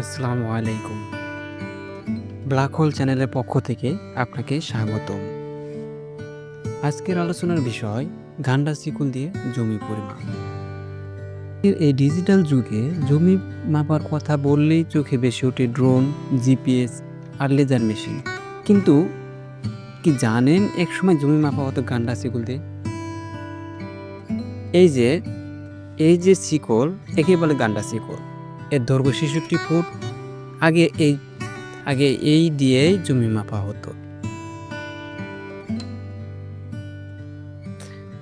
আসসালামু আলাইকুম। Black hole চ্যানেলের পক্ষ থেকে আপনাকে স্বাগতম। আজকের আলোচনার বিষয়, গান্ডা সিকুল দিয়ে জমি পরিমাপ এই ডিজিটাল যুগে জমি মাপার কথা বললেই চোখে বেশি ওঠে ড্রোন জিপিএস আর লেজার মেশিন কিন্তু কি জানেন এক সময় জমি মাপা হতো গান্ডা সিকুল দিয়ে? এই যে এই যে শিকল একে বলে গান্ডা শিকল। এর দৈর্ঘ্য ছেষট্টি ফুট, আগে এই আগে এই দিয়েই জমি মাপা হতো।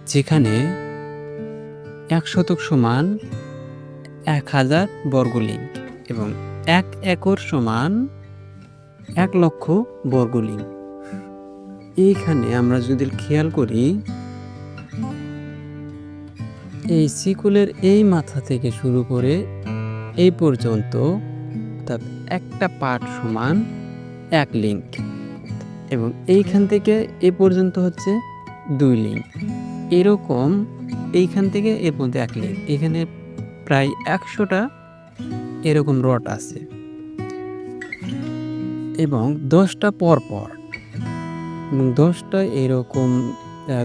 যেখানে এক শতক সমান এক হাজার বর্গলিং এবং এক একর সমান এক লক্ষ বর্গলিং। এইখানে আমরা যদি খেয়াল করি, এই সিকুলের এই মাথা থেকে শুরু করে এই পর্যন্ত। অর্থাৎ একটা পার্ট সমান এক লিঙ্ক এবং এইখান থেকে এ পর্যন্ত হচ্ছে দুই লিঙ্ক এরকম এইখান থেকে এর মধ্যে এক লিঙ্ক এখানে প্রায় একশোটা এরকম রড আছে। এবং দশটা পর পর, এবং দশটা এরকম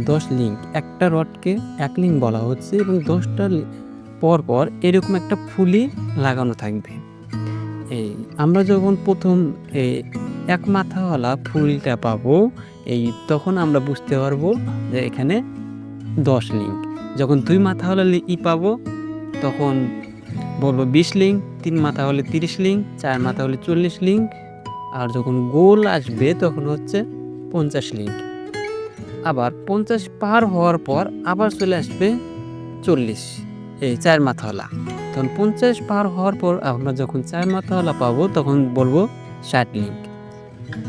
দশ লিঙ্ক একটা রডকে এক লিঙ্ক বলা হচ্ছে এবং দশটা লি- পর পর এরকম একটা ফুলি লাগানো থাকবে। এই আমরা যখন প্রথম এই এক মাথাওয়ালা ফুলটা পাবো, এই তখন আমরা বুঝতে পারব যে এখানে দশ লিঙ্ক। যখন দুই মাথাওয়ালা ই পাবো, তখন বলব বিশ লিঙ্ক, তিন মাথা হলে তিরিশ লিঙ্ক, চার মাথা হলে চল্লিশ লিঙ্ক, আর যখন গোল আসবে তখন হচ্ছে পঞ্চাশ লিঙ্ক। আবার পঞ্চাশ পার হওয়ার পর আবার চলে আসবে চল্লিশ। এই চার মাথাওয়ালা। তখন পঞ্চাশ পার হওয়ার পর আমরা যখন চার মাথাওয়ালা পাবো, তখন বলব ষাট লিঙ্ক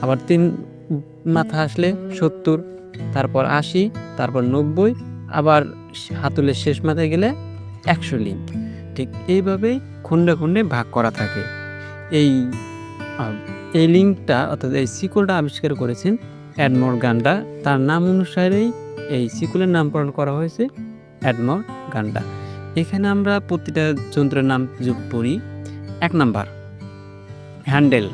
আবার তিন মাথা আসলে সত্তর, তারপর আশি, তারপর নব্বই, আবার হাতুলের শেষ মাথায় গেলে একশো লিঙ্ক ঠিক এইভাবেই খন্ডে খন্ডে ভাগ করা থাকে। এই এই লিঙ্কটা অর্থাৎ এই সিকুলটা আবিষ্কার করেছেন অ্যাডমোর গান্ডা। তার নাম অনুসারেই এই সিকুলের নামকরণ করা হয়েছে অ্যাডমোর গান্ডা। এখানে আমরা প্রতিটা যন্ত্রের নাম যোগ করি। এক নাম্বার, হ্যান্ডেল।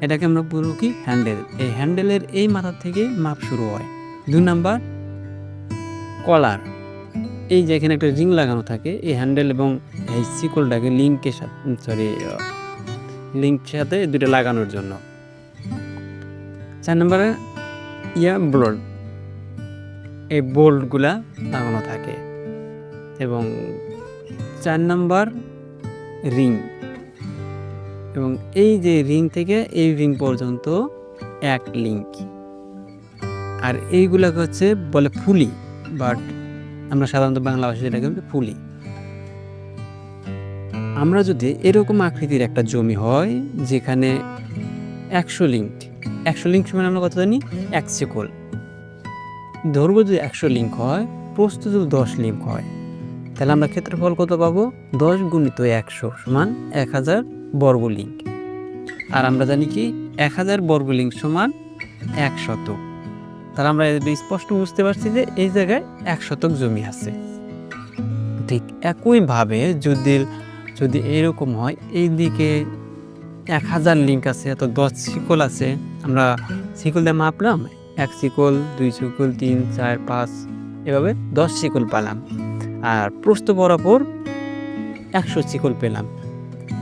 এটাকে আমরা বলব কি? হ্যান্ডেল। এই হ্যান্ডেলের এই মাথা থেকে মাপ শুরু হয়। দুই নাম্বার, কলার। এই যে এখানে একটা রিং লাগানো থাকে, এই হ্যান্ডেল এবং এই সিকলটাকে লিঙ্কের সাথে সরি লিঙ্কের সাথে দুটো লাগানোর জন্য। চার নম্বরে ইয়া বোল্ট এই বোল্টগুলা লাগানো থাকে। এবং চার নাম্বার রিং। এবং এই যে রিং থেকে এই রিং পর্যন্ত এক লিঙ্ক। আর এইগুলাকে হচ্ছে বলে ফুলি, বাট আমরা সাধারণত বাংলা ভাষায় এটাকে বলি ফুলি। আমরা যদি এরকম আকৃতির একটা জমি হয়, যেখানে একশো লিঙ্ক একশো লিঙ্ক সমান আমরা কত জানি? এক সেকল ধরবো যদি একশো লিঙ্ক হয়, প্রস্তুত দশ লিঙ্ক হয় তাহলে আমরা ক্ষেত্রফল কত পাবো? দশ গুণিত একশো সমান এক হাজার বর্গ লিঙ্ক আর আমরা জানি কি? এক হাজার বর্গ লিঙ্ক সমান এক শতক তাহলে আমরা স্পষ্ট বুঝতে পারছি যে এই জায়গায় এক শতক জমি আছে। ঠিক একইভাবে যদি যদি এরকম হয়, এই দিকে এক হাজার লিঙ্ক আছে অত দশ শিকল আছে, আমরা শিকল দিয়ে মাপলাম, এক শিকল, দুই শিকল, তিন, চার, পাঁচ, এভাবে দশ শিকল পেলাম। আর প্রস্থ বরাবর একশো শিকল পেলাম।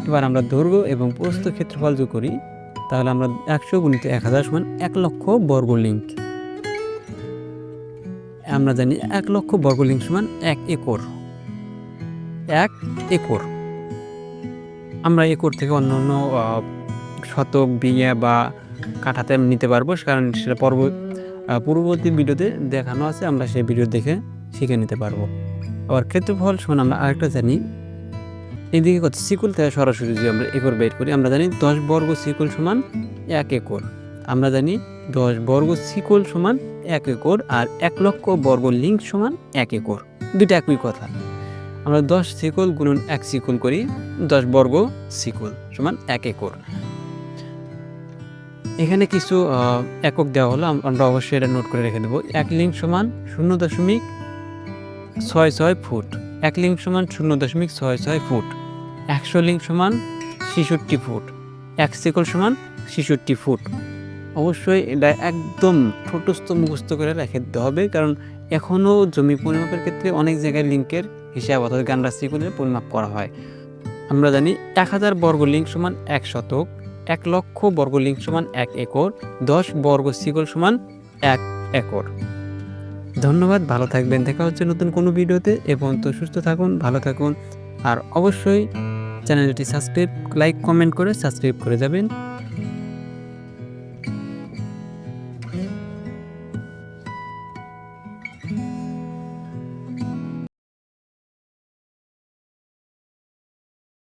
এবার আমরা দৈর্ঘ্য এবং প্রস্থ ক্ষেত্রফল যোগ করি, তাহলে আমরা একশো গুণিত এক হাজার সমান এক লক্ষ বর্গ লিঙ্ক আমরা জানি এক লক্ষ বর্গ লিঙ্ক সমান এক একর। এক একর। আমরা একর থেকে অন্য অন্য শতক, বিঘা বা কাঠাতে নিতে পারব কারণ সেটা পর্ব পূর্ববর্তী ভিডিওতে দেখানো আছে, আমরা সেই ভিডিও দেখে শিখে নিতে পারব। আবার ক্ষেত্রফল সমান আমরা আরেকটা জানি। এদিকে কত? সিকুল থেকে সরাসরি যদি আমরা একর বের করি, আমরা জানি দশ বর্গ সিকুল সমান এক একর। আমরা জানি দশ বর্গ সিকুল সমান এক একর আর এক লক্ষ বর্গ লিঙ্ক সমান এক একর। দুইটা একই কথা। আমরা দশ সিকুল গুণন এক সিকুল করি, দশ বর্গ সিকুল সমান এক একর। এখানে কিছু একক দেওয়া হলো, আমরা অবশ্যই এটা নোট করে রেখে দেবো। এক লিঙ্ক সমান শূন্য দশমিক ছয় ছয় ফুট। এক লিঙ্ক সমান শূন্য দশমিক ছয় ছয় ফুট। একশো লিঙ্ক সমান ছেষট্টি ফুট। এক সেকল সমান ছেষট্টি ফুট। অবশ্যই এটা একদম ঠোঁটস্থ মুখস্থ করে রেখে দিতে হবে, কারণ এখনও জমি পরিমাপের ক্ষেত্রে অনেক জায়গায় লিঙ্কের হিসাব অর্থাৎ গান্ডা সিকুলের পরিমাপ করা হয়। আমরা জানি এক হাজার বর্গ লিঙ্ক সমান এক শতক, এক লক্ষ বর্গ লিঙ্ক সমান এক একর, দশ বর্গ সিকল সমান এক একর। ধন্যবাদ, ভালো থাকবেন, দেখা হচ্ছে নতুন কোনো ভিডিওতে এবং পর্যন্ত সুস্থ থাকুন, ভালো থাকুন, আর অবশ্যই চ্যানেলটি সাবস্ক্রাইব, লাইক, কমেন্ট করে সাবস্ক্রাইব করে যাবেন।